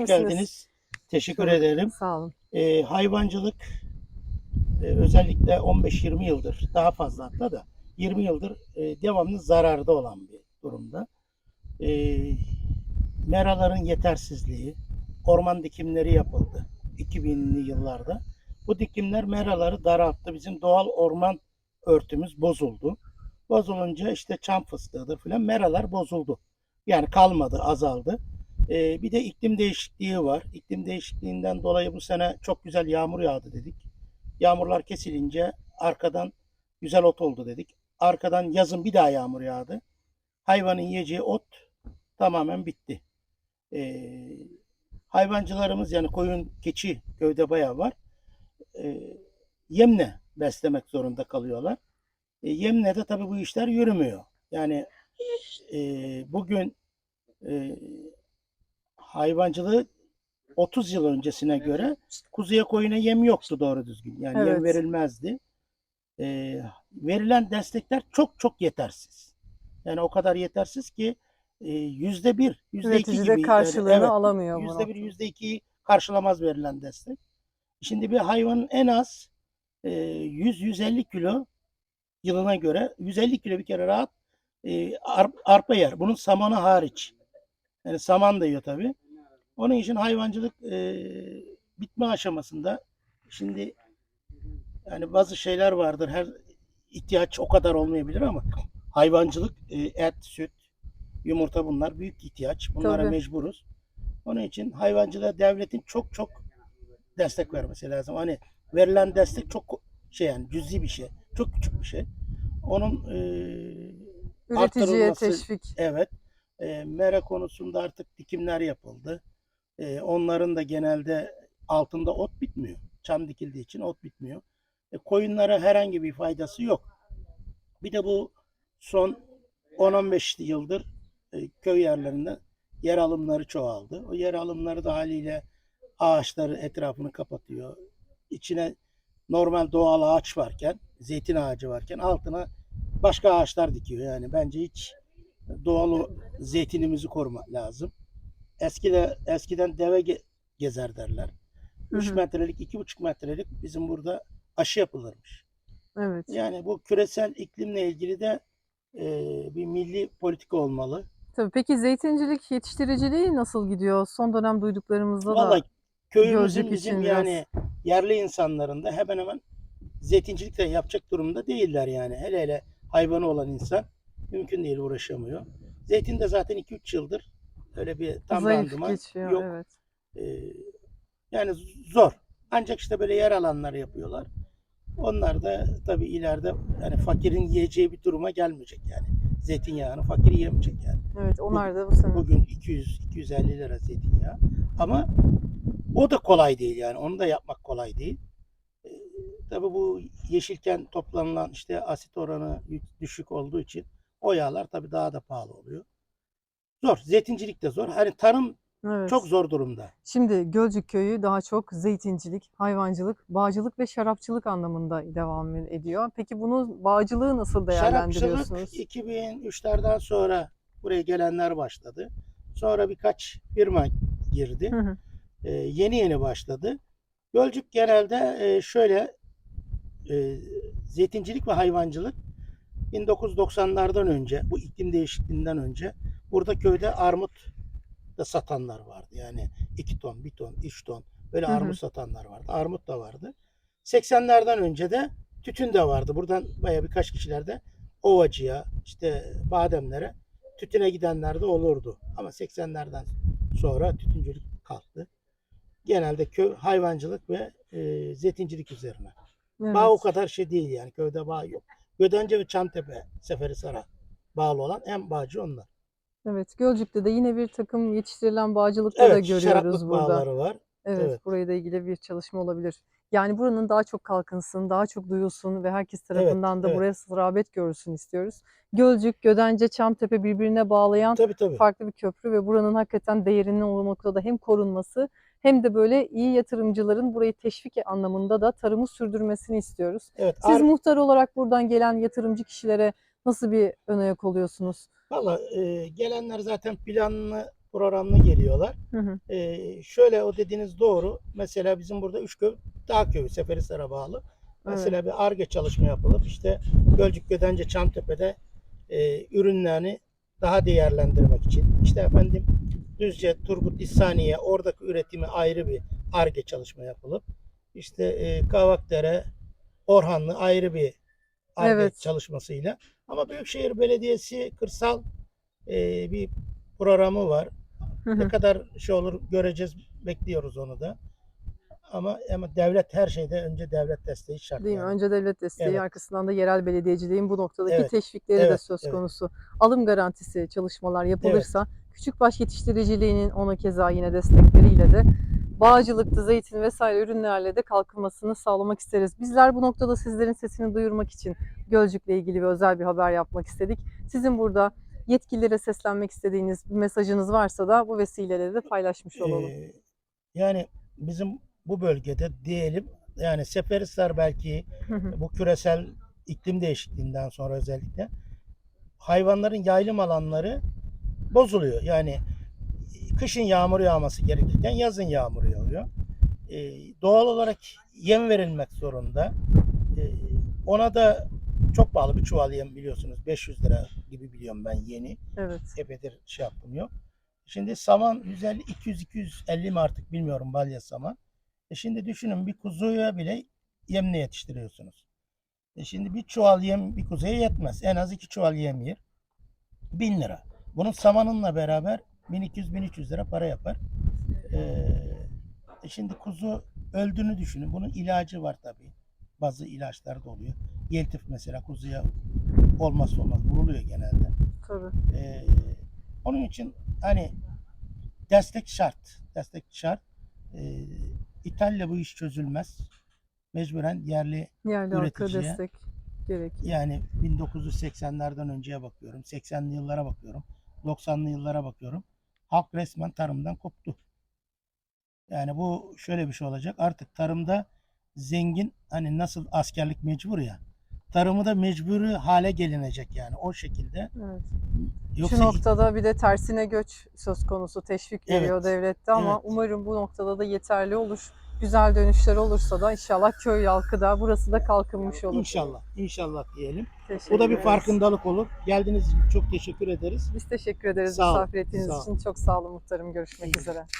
Hoş geldiniz. Teşekkür Çok ederim. Sağ olun. Ee, hayvancılık e, özellikle 15-20 yıldır daha fazla hatta da 20 yıldır e, devamlı zararda olan bir durumda. E, meraların yetersizliği, orman dikimleri yapıldı 2000'li yıllarda. Bu dikimler meraları daralttı. Bizim doğal orman örtümüz bozuldu. Bozulunca işte çam fıstığıdır filan meralar bozuldu. Yani kalmadı, azaldı. Ee, bir de iklim değişikliği var. İklim değişikliğinden dolayı bu sene çok güzel yağmur yağdı dedik. Yağmurlar kesilince arkadan güzel ot oldu dedik. Arkadan yazın bir daha yağmur yağdı. Hayvanın yiyeceği ot tamamen bitti. Ee, hayvancılarımız yani koyun, keçi köyde bayağı var. Ee, yemle beslemek zorunda kalıyorlar. E, yemle de tabii bu işler yürümüyor. Yani e, bugün e, hayvancılığı 30 yıl öncesine göre kuzuya koyuna yem yoktu doğru düzgün. Yani yem Evet. verilmezdi. Ee, verilen destekler çok çok yetersiz. Yani o kadar yetersiz ki e, yüzde bir, yüzde iki gibi. karşılığını yani, evet, alamıyor Yüzde bir, yüzde ikiyi karşılamaz verilen destek. Şimdi bir hayvanın en az e, 100-150 kilo yılına göre 150 kilo bir kere rahat e, ar- arpa yer. Bunun samanı hariç. Yani saman da yiyor tabii. Onun için hayvancılık e, bitme aşamasında. Şimdi yani bazı şeyler vardır. Her ihtiyaç o kadar olmayabilir ama hayvancılık e, et, süt, yumurta bunlar büyük ihtiyaç. Bunlara Tabii. mecburuz. Onun için hayvancılığa devletin çok çok destek vermesi lazım. Hani verilen destek çok şey yani cüzi bir şey. Çok küçük bir şey. Onun e, Üreticiye teşvik. Evet. E, mera konusunda artık dikimler yapıldı. E, onların da genelde altında ot bitmiyor. Çam dikildiği için ot bitmiyor. E, koyunlara herhangi bir faydası yok. Bir de bu son 10-15 yıldır e, köy yerlerinde yer alımları çoğaldı. O yer alımları da haliyle ağaçları etrafını kapatıyor. İçine normal doğal ağaç varken, zeytin ağacı varken altına başka ağaçlar dikiyor. Yani bence hiç doğal zeytinimizi korumak lazım. Eskide, eskiden deve ge- gezer derler. Hı 3 hı. metrelik, 2,5 metrelik bizim burada aşı yapılırmış. Evet. Yani bu küresel iklimle ilgili de e, bir milli politika olmalı. Tabii. Peki zeytincilik yetiştiriciliği nasıl gidiyor? Son dönem duyduklarımızda Vallahi da köyümüzün Gölcük bizim için biraz- yani yerli insanların da hemen hemen zeytincilikten yapacak durumda değiller yani. Hele hele hayvanı olan insan mümkün değil uğraşamıyor. Zeytin de zaten 2-3 yıldır öyle bir tam zayıf randıman geçiyor. yok. Evet. Ee, yani zor. Ancak işte böyle yer alanları yapıyorlar. Onlar da tabii ileride yani fakirin yiyeceği bir duruma gelmeyecek yani. Zeytinyağını fakir yiyemeyecek yani. Evet. Onlar da bu sene. Bugün 200-250 lira zeytinyağı. Ama o da kolay değil yani. Onu da yapmak kolay değil. Ee, tabii bu yeşilken toplanılan işte asit oranı düşük olduğu için o yağlar tabii daha da pahalı oluyor. Zor. Zeytincilik de zor. Hani tarım Evet. çok zor durumda. Şimdi Gölcük Köyü daha çok zeytincilik, hayvancılık, bağcılık ve şarapçılık anlamında devam ediyor. Peki bunu bağcılığı nasıl değerlendiriyorsunuz? Şarapçılık 2003'lerden sonra buraya gelenler başladı. Sonra birkaç firma girdi. Hı hı. Ee, yeni yeni başladı. Gölcük genelde e, şöyle e, zeytincilik ve hayvancılık 1990'lardan önce bu iklim değişikliğinden önce burada köyde armut da satanlar vardı. Yani 2 ton, 1 ton, 3 ton böyle Hı hı. armut satanlar vardı. Armut da vardı. 80'lerden önce de tütün de vardı. Buradan baya birkaç kişiler de ovacıya, işte bademlere tütüne gidenler de olurdu. Ama 80'lerden sonra tütüncülük kalktı. Genelde köy hayvancılık ve e, zeytincilik üzerine. Evet. Bağ o kadar şey değil yani. Köyde bağ yok. Gödence ve Çamtepe, Seferihisar'a bağlı olan en bağcı onlar. Evet, Gölcük'te de yine bir takım yetiştirilen bağcılıkta da Evet, görüyoruz şaraplık burada. bağları var. Evet, Evet. burayla ilgili bir çalışma olabilir. Yani buranın daha çok kalkınsın, daha çok duyulsun ve herkes tarafından da evet. buraya rağbet görsün istiyoruz. Gölcük, Gödence, Çamtepe birbirine bağlayan Tabii tabii. farklı bir köprü ve buranın hakikaten değerinin o noktada hem korunması hem de böyle iyi yatırımcıların burayı teşvik anlamında da tarımı sürdürmesini istiyoruz. Evet. Siz ar- muhtar olarak buradan gelen yatırımcı kişilere nasıl bir ön ayak oluyorsunuz? Valla e, gelenler zaten planını programlı geliyorlar. Hı hı. Ee, şöyle o dediğiniz doğru. Mesela bizim burada Üçköy Dağ Köyü Seferihisar'a bağlı. Mesela bir ARGE çalışma yapılıp işte Gölcük Gödence Çamtepe'de e, ürünlerini daha değerlendirmek için işte efendim Düzce, Turgut, İhsaniye oradaki üretimi ayrı bir ARGE çalışma yapılıp işte e, Kavakdere, Orhanlı ayrı bir ARGE Evet. çalışmasıyla ama Büyükşehir Belediyesi kırsal e, bir programı var. Hı hı. Ne kadar şey olur göreceğiz, bekliyoruz onu da. Ama ama devlet her şeyde önce devlet desteği şart. Değil mi? yani. Önce devlet desteği, Evet. arkasından da yerel belediyeciliğin bu noktadaki Evet, teşvikleri de evet, söz evet. konusu. Alım garantisi çalışmalar yapılırsa, küçükbaş yetiştiriciliğinin ona keza yine destekleriyle de bağcılıkta, zeytin vesaire ürünlerle de kalkınmasını sağlamak isteriz. Bizler bu noktada sizlerin sesini duyurmak için Gölcük'le ilgili bir özel bir haber yapmak istedik. Sizin burada yetkililere seslenmek istediğiniz bir mesajınız varsa da bu vesileyle de paylaşmış olalım. Ee, yani bizim bu bölgede diyelim yani Seferihisar belki bu küresel iklim değişikliğinden sonra özellikle hayvanların yaylım alanları bozuluyor. Yani kışın yağmur yağması gerekirken yazın yağmur yağıyor. Ee, doğal olarak yem verilmek zorunda. Ee, ona da çok pahalı bir çuval yem biliyorsunuz. 500 lira gibi biliyorum ben yeni. Evet. Epedir şey yaptım yok. Şimdi saman 150 200 250 mi artık bilmiyorum balya saman. E şimdi düşünün bir kuzuya bile yemle yetiştiriyorsunuz. E şimdi bir çuval yem bir kuzuya yetmez. En az iki çuval yem yer. 1000 lira. Bunun samanınla beraber 1200-1300 lira para yapar. Ee, e şimdi kuzu öldüğünü düşünün. Bunun ilacı var tabii. Bazı ilaçlar da oluyor. Yeltif mesela kuzuya olmazsa olmaz vuruluyor genelde. Tabii. Ee, onun için hani destek şart. Destek şart. Ee, İtalya bu iş çözülmez. Mecburen yerli Yerli Üreticiye- destek gerekiyor. yani 1980'lerden önceye bakıyorum. 80'li yıllara bakıyorum. 90'lı yıllara bakıyorum. Halk resmen tarımdan koptu. Yani bu şöyle bir şey olacak. Artık tarımda zengin hani nasıl askerlik mecbur ya. Tarımı da mecburi hale gelinecek yani o şekilde. Evet. Yoksa Şu noktada bir de tersine göç söz konusu teşvik Evet, veriyor devlette ama evet. umarım bu noktada da yeterli olur. Güzel dönüşler olursa da inşallah köy halkı da burası da kalkınmış olur. İnşallah, inşallah diyelim. Teşekkür Bu da bir ederiz. farkındalık olur. Geldiğiniz için çok teşekkür ederiz. Biz teşekkür ederiz misafir ettiğiniz için. Çok sağ olun muhtarım. Görüşmek İyi üzere. Sağ.